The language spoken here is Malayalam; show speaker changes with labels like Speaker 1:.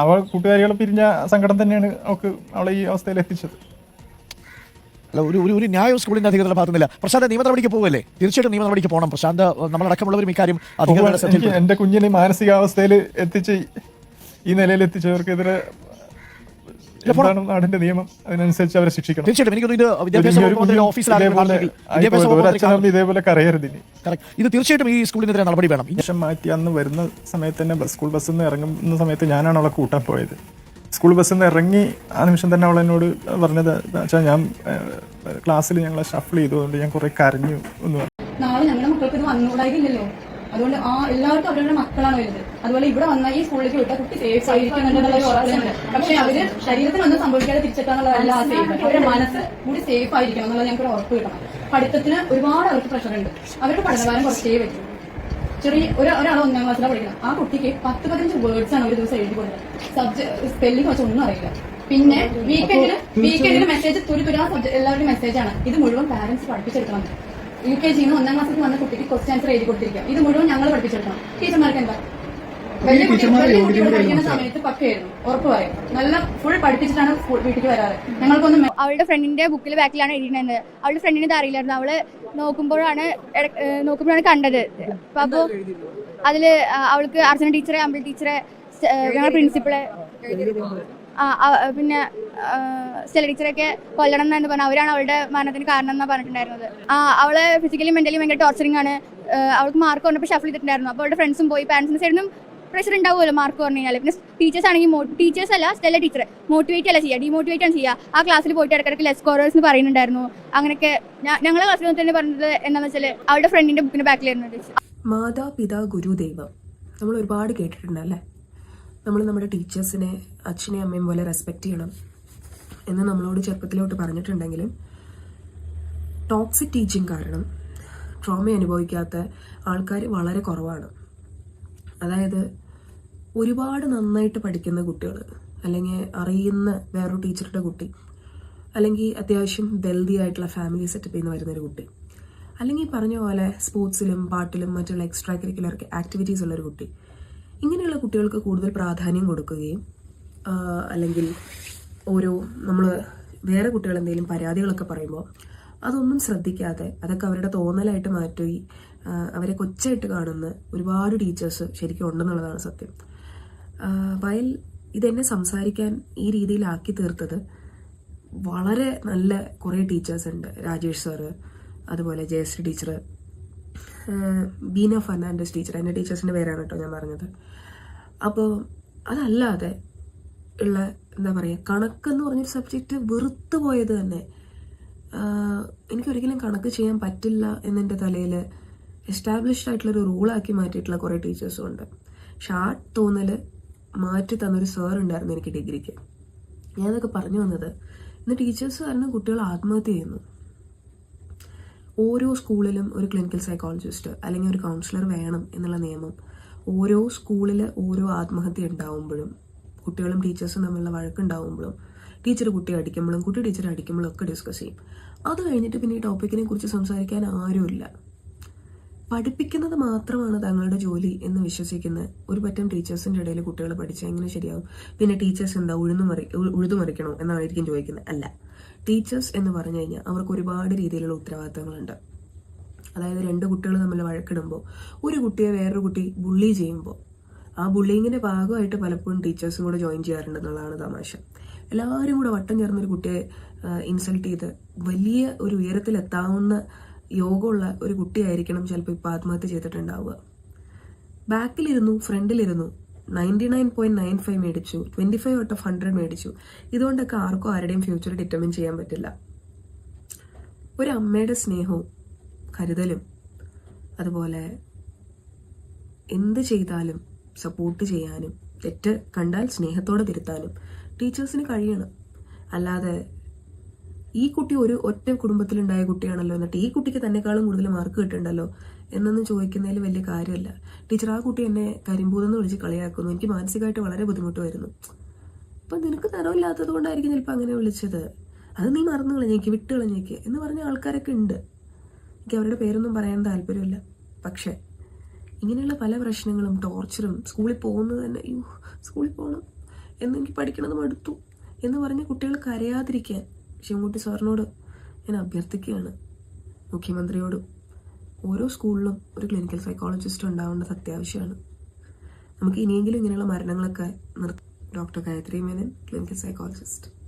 Speaker 1: അവൾ കൂട്ടുകാരികളെ പിരിഞ്ഞ സങ്കടം തന്നെയാണ് അവൾക്ക് അവളെ ഈ അവസ്ഥയിൽ എത്തിച്ചത്.
Speaker 2: അല്ല ഒരു ഒരു ഒരു ന്യായ സ്കൂളിന്റെ അധികൃതരുടെ ഭാഗത്തുനിന്നില്ല. പ്രശാന്ത് നിയമ നടപടിക്ക് പോകല്ലേ തീർച്ചയായിട്ടും നിയമ നടപടിക്ക് പോകണം. പ്രശാന്ത് നമ്മളടക്കമുള്ളവരും ഇക്കാര്യം അധികൃതരുടെ ശ്രദ്ധയിൽ
Speaker 1: എന്റെ കുഞ്ഞിനെ മാനസികാവസ്ഥയിൽ എത്തിച്ച് ഈ നിലയിൽ എത്തിച്ചവർക്കെതിരെ എന്താണ് നാടിന്റെ നിയമം? അതിനനുസരിച്ച് അവരെ ശിക്ഷിക്കണം.
Speaker 2: തീർച്ചയായിട്ടും. എനിക്ക് തോന്നുന്നു ഇത് വിദ്യാഭ്യാസ
Speaker 1: ഒരു
Speaker 2: വകുപ്പ് ഓഫീസിലാണ്
Speaker 1: ഇതേപോലെ
Speaker 2: കറിയരുത്. ഇത് തീർച്ചയായിട്ടും ഈ സ്കൂളിനെതിരെ നടപടി വേണം. ഈ
Speaker 1: മാറ്റി അന്ന് വരുന്ന സമയത്ത് തന്നെ ബസ് സ്കൂൾ ബസ്സിൽ നിന്ന് ഇറങ്ങുന്ന സമയത്ത് ഞാനാണ് അവളെ കൂട്ടാൻ പോയത്. സ്കൂൾ ബസ്സിൽ നിന്ന് ഇറങ്ങി ആ നിമിഷം തന്നെ അവളെന്നോട് പറഞ്ഞത് വെച്ചാൽ ഞാൻ ക്ലാസ്സിൽ ഞങ്ങളെ ഷഫിൾ ചെയ്തുകൊണ്ട് ഞാൻ കുറെ കരഞ്ഞു എന്ന് പറഞ്ഞു.
Speaker 3: നാളെ ഞങ്ങളുടെ മക്കൾക്ക് ഇത് വന്നുകൂടായില്ലല്ലോ അതുകൊണ്ട് ആ എല്ലാവർക്കും അവരുടെ മക്കളാണ് വരുന്നത് അതുപോലെ ഇവിടെ വന്നാൽ ഈ സ്കൂളിലേക്ക് വിട്ട കുട്ടി സേഫ് ആയിരിക്കും പക്ഷെ അവർ ശരീരത്തിനൊന്നും സംഭവിക്കാതെ തിരിച്ചെത്താന്നുള്ളതല്ല ആ സേഫ് അവരുടെ മനസ്സ് കൂടി സേഫ് ആയിരിക്കണം എന്നുള്ളത് ഞങ്ങൾക്ക് ഉറപ്പ് കിട്ടണം. പഠിത്തത്തിന് ഒരുപാട് അവർക്ക് പ്രഷർ ഉണ്ട്. അവരുടെ പഠനഭാരം കുറച്ചേ പറ്റും. ചെറിയ ഒരു ഒരാൾ ഒന്നാം ക്ലാസ്സിലാണ് പഠിക്കണം ആ കുട്ടിക്ക് പത്ത് പതിനഞ്ച് വേർഡ്സ് ആണ് ഒരു ദിവസം എഴുതി കൊടുത്തത് സബ്ജക്ട് സ്പെല്ലിംഗ് കുറച്ച് ഒന്നും അറിയില്ല. പിന്നെ വീക്കെൻഡിൽ വീക്കെൻഡിൽ മെസ്സേജ് തുരി തുരാ സബ്ജക്ട് എല്ലാവരുടെയും മെസ്സേജ് ആണ്. ഇത് മുഴുവൻ പാരന്റ്സ് പഠിപ്പിച്ചെടുക്കണം. യു കെ ജിന്ന് ഒന്നാം ക്ലാസ്സിൽ വന്ന കുട്ടിക്ക് ക്വസ്റ്റ്യൻ ആൻസർ എഴുതി കൊടുത്തിരിക്കാം. ഇത് മുഴുവൻ ഞങ്ങൾ പഠിപ്പിച്ചെടുക്കണം. ടീച്ചർമാർക്ക് എന്താ? വലിയ കുട്ടികൾ പഠിക്കുന്ന സമയത്ത് പക്കയായിരുന്നു. ഉറപ്പ് പറയും. നല്ല ഫുൾ പഠിപ്പിച്ചിട്ടാണ് വീട്ടിൽ വരാറ്. ഞങ്ങൾക്കൊന്നും
Speaker 4: അവളുടെ ഫ്രണ്ടിന്റെ ബുക്കിൽ ബാക്കിലാണ് എഴുതിയിരുന്നത്. അവളുടെ ഫ്രണ്ടിന് ഇത് അറിയില്ലായിരുന്നു. അവൾ നോക്കുമ്പോഴാണ് നോക്കുമ്പോഴാണ് കണ്ടത്. അപ്പൊ അതിൽ അവൾക്ക് അർച്ചന ടീച്ചറെ അമ്പിൾ ടീച്ചറെ ഞങ്ങളുടെ പ്രിൻസിപ്പളെ പിന്നെ സ്റ്റെല കൊല്ലണം എന്നാണ് പറഞ്ഞത് അവരാണ് അവളുടെ മരണത്തിന് കാരണം എന്നാണ് പറഞ്ഞിട്ടുണ്ടായിരുന്നത്. അവളെ ഫിസിക്കലി മെന്റലി ഭയങ്കര ടോർച്ചറിങ് ആണ്. അവൾക്ക് മാർക്ക് വന്നപ്പോൾ ഷഫിൾ ചെയ്തിട്ടുണ്ടായിരുന്നു. അപ്പോൾ അവളുടെ ഫ്രണ്ട്സും പോയി പാരന്റ്സിന്റെ സൈഡിൽ പ്രഷർ ഉണ്ടാവുമല്ലോ മാർക്ക് പറഞ്ഞു കഴിഞ്ഞാൽ പിന്നെ ടീച്ചേഴ്സ് ആണെങ്കിൽ ടീച്ചേഴ്സ് അല്ല സ്റ്റെല്ല ടീച്ചർ മോട്ടിവേറ്റ് അല്ല ചെയ്യുക ഡിമോട്ടിവേറ്റ് ആണ് ചെയ്യുക. ആ ക്ലാസ്സിൽ പോയിട്ട് ഇടയ്ക്കിടയ്ക്ക് ലെസ് സ്കോറേഴ്സ് എന്ന് പറയുന്നുണ്ടായിരുന്നു. അങ്ങനെയൊക്കെ ഞങ്ങളെ ക്ലാസ്സിൽ തന്നെ പറഞ്ഞത് എന്താണെന്ന് വെച്ചാൽ അവളുടെ ഫ്രണ്ടിന്റെ ബുക്കിന്റെ ബാക്കിലായിരുന്നു
Speaker 5: മാതാപിതാ ഗുരുദേവം. നമ്മൾ ഒരുപാട് കേട്ടിട്ടുണ്ട് അല്ലേ നമ്മൾ നമ്മുടെ ടീച്ചേഴ്സിനെ അച്ഛനെ അമ്മയും പോലെ റെസ്പെക്റ്റ് ചെയ്യണം എന്ന് നമ്മളോട് ചെറുപ്പത്തിലോട്ട് പറഞ്ഞിട്ടുണ്ടെങ്കിലും ടോക്സിക് ടീച്ചിങ് കാരണം ട്രോമ അനുഭവിക്കാത്ത ആൾക്കാർ വളരെ കുറവാണ്. അതായത് ഒരുപാട് നന്നായിട്ട് പഠിക്കുന്ന കുട്ടികൾ അല്ലെങ്കിൽ അറിയുന്ന വേറൊരു ടീച്ചറുടെ കുട്ടി അല്ലെങ്കിൽ അത്യാവശ്യം വെൽതി ആയിട്ടുള്ള ഫാമിലി സെറ്റപ്പിൽ നിന്ന് വരുന്നൊരു കുട്ടി അല്ലെങ്കിൽ പറഞ്ഞ പോലെ സ്പോർട്സിലും പാട്ടിലും മറ്റുള്ള എക്സ്ട്രാ കരിക്കുലർ ആക്ടിവിറ്റീസ് ഉള്ളൊരു കുട്ടി. ഇങ്ങനെയുള്ള കുട്ടികൾക്ക് കൂടുതൽ പ്രാധാന്യം കൊടുക്കുകയും അല്ലെങ്കിൽ ഓരോ നമ്മൾ വേറെ കുട്ടികൾ എന്തെങ്കിലും പരാതികളൊക്കെ പറയുമ്പോൾ അതൊന്നും ശ്രദ്ധിക്കാതെ അതൊക്കെ അവരുടെ തോന്നലായിട്ട് മാറ്റി അവരെ കൊച്ചായിട്ട് കാണുന്ന ഒരുപാട് ടീച്ചേഴ്സ് ശരിക്കും ഉണ്ടെന്നുള്ളതാണ് സത്യം. വയൽ ഇതെന്നെ സംസാരിക്കാൻ ഈ രീതിയിലാക്കി തീർത്തത് വളരെ നല്ല കുറേ ടീച്ചേഴ്സ് ഉണ്ട്. രാജേഷ് സാറ് അതുപോലെ ജയശ്രീ ടീച്ചർ ബീന ഫെർണാണ്ടസ് ടീച്ചർ എന്റെ ടീച്ചേഴ്സിന്റെ പേരാണ് കേട്ടോ ഞാൻ പറഞ്ഞത്. അപ്പോൾ അതല്ലാതെ ഉള്ള എന്താ പറയുക കണക്കെന്ന് പറഞ്ഞൊരു സബ്ജക്റ്റ് വെറുത്തു പോയത് തന്നെ എനിക്കൊരിക്കലും കണക്ക് ചെയ്യാൻ പറ്റില്ല എന്നെന്റെ തലയിൽ എസ്റ്റാബ്ലിഷ്ഡ് ആയിട്ടുള്ളൊരു റൂളാക്കി മാറ്റിയിട്ടുള്ള കുറേ ടീച്ചേഴ്സും ഉണ്ട്. പക്ഷെ ആ തോന്നൽ മാറ്റി തന്നൊരു സാർ ഉണ്ടായിരുന്നു എനിക്ക് ഡിഗ്രിക്ക്. ഞാനതൊക്കെ പറഞ്ഞു വന്നത് ഇന്ന് ടീച്ചേഴ്സ് കാരണം കുട്ടികൾ ആത്മഹത്യ ചെയ്യുന്നു. ഓരോ സ്കൂളിലും ഒരു ക്ലിനിക്കൽ സൈക്കോളജിസ്റ്റ് അല്ലെങ്കിൽ ഒരു കൗൺസിലർ വേണം എന്നുള്ള നിയമം ഓരോ സ്കൂളിൽ ഓരോ ആത്മഹത്യ ഉണ്ടാവുമ്പോഴും കുട്ടികളും ടീച്ചേഴ്സും തമ്മിലുള്ള വഴക്കുണ്ടാവുമ്പോഴും ടീച്ചർ കുട്ടിയെ അടിക്കുമ്പോഴും കുട്ടി ടീച്ചറെ അടിക്കുമ്പോഴും ഒക്കെ ഡിസ്കസ് ചെയ്യും. അത് കഴിഞ്ഞിട്ട് പിന്നെ ഈ ടോപ്പിക്കിനെ കുറിച്ച് സംസാരിക്കാൻ ആരുമില്ല. പഠിപ്പിക്കുന്നത് മാത്രമാണ് തങ്ങളുടെ ജോലി എന്ന് വിശ്വസിക്കുന്ന ഒരു പറ്റം ടീച്ചേഴ്സിന്റെ ഇടയിൽ കുട്ടികൾ പഠിച്ചാൽ എങ്ങനെ ശരിയാവും? പിന്നെ ടീച്ചേഴ്സ് എന്താ ഉഴുതുമറി ഉഴുതുമറിക്കണോ എന്നായിരിക്കും ചോദിക്കുന്നത്. അല്ല ടീച്ചേഴ്സ് എന്ന് പറഞ്ഞു കഴിഞ്ഞാൽ അവർക്ക് ഒരുപാട് രീതിയിലുള്ള ഉത്തരവാദിത്തങ്ങളുണ്ട്. അതായത് രണ്ട് കുട്ടികൾ തമ്മിൽ വഴക്കിടുമ്പോൾ ഒരു കുട്ടിയെ വേറൊരു കുട്ടി ബുള്ളി ചെയ്യുമ്പോൾ ആ ബുള്ളിങ്ങിന്റെ ഭാഗമായിട്ട് പലപ്പോഴും ടീച്ചേഴ്സും കൂടെ ജോയിൻ ചെയ്യാറുണ്ട് എന്നുള്ളതാണ് തമാശ. എല്ലാവരും കൂടെ വട്ടം ചേർന്ന് ഒരു കുട്ടിയെ ഇൻസൾട്ട് ചെയ്ത് വലിയ ഒരു ഉയരത്തിലെത്താവുന്ന യോഗമുള്ള ഒരു കുട്ടിയായിരിക്കണം ചിലപ്പോൾ ഇപ്പോൾ ആത്മഹത്യ ചെയ്തിട്ടുണ്ടാവുക. ബാക്കിലിരുന്നു ഫ്രണ്ടിലിരുന്നു ninety nine point nine five മേടിച്ചു twenty five out of hundred മേടിച്ചു. ഇതുകൊണ്ടൊക്കെ ആർക്കും ആരുടെയും ഫ്യൂച്ചർ ഡിറ്റർമിൻ ചെയ്യാൻ പറ്റില്ല. ഒരു അമ്മയുടെ സ്നേഹവും കരുതലും. അതുപോലെ എന്ത് ചെയ്താലും സപ്പോർട്ട് ചെയ്യാനും തെറ്റ് കണ്ടാൽ സ്നേഹത്തോടെ തിരുത്താനും ടീച്ചേഴ്സിന് കഴിയണം. അല്ലാതെ ഈ കുട്ടി ഒരു ഒറ്റ കുടുംബത്തിലുണ്ടായ കുട്ടിയാണല്ലോ എന്നിട്ട് ഈ കുട്ടിക്ക് തന്നെക്കാളും കൂടുതൽ മാർക്ക് കിട്ടുന്നുണ്ടല്ലോ എന്നൊന്നും ചോദിക്കുന്നതിൽ വലിയ കാര്യമല്ല. ടീച്ചർ ആ കുട്ടി എന്നെ കരിമ്പൂതെന്ന് വിളിച്ച് കളിയാക്കുന്നു. എനിക്ക് മാനസികമായിട്ട് വളരെ ബുദ്ധിമുട്ടുമായിരുന്നു. അപ്പം നിനക്ക് തരമില്ലാത്തത് കൊണ്ടായിരിക്കും ചിലപ്പോൾ അങ്ങനെ വിളിച്ചത്. അത് നീ മറന്നു കളഞ്ഞേക്ക് വിട്ട് കളഞ്ഞേക്ക് എന്ന് പറഞ്ഞ ആൾക്കാരൊക്കെ ഉണ്ട്. എനിക്ക് അവരുടെ പേരൊന്നും പറയാൻ താല്പര്യമില്ല. പക്ഷേ ഇങ്ങനെയുള്ള പല പ്രശ്നങ്ങളും ടോർച്ചറും സ്കൂളിൽ പോകുന്നത് തന്നെ അയ്യോ സ്കൂളിൽ പോകണം എന്നെനിക്ക് പഠിക്കണത് മടുത്തു എന്ന് പറഞ്ഞ് കുട്ടികൾ കരയാതിരിക്കാൻ ശിവൻകുട്ടി സാറിനോട് ഞാൻ അഭ്യർത്ഥിക്കുകയാണ്. മുഖ്യമന്ത്രിയോടും ഓരോ സ്കൂളിലും ഒരു ക്ലിനിക്കൽ സൈക്കോളജിസ്റ്റ് ഉണ്ടാവേണ്ടത് അത്യാവശ്യമാണ്. നമുക്ക് ഇനിയെങ്കിലും ഇങ്ങനെയുള്ള മരണങ്ങളൊക്കെ നിർത്തി. Doctor Gayathri Menon clinical psychologist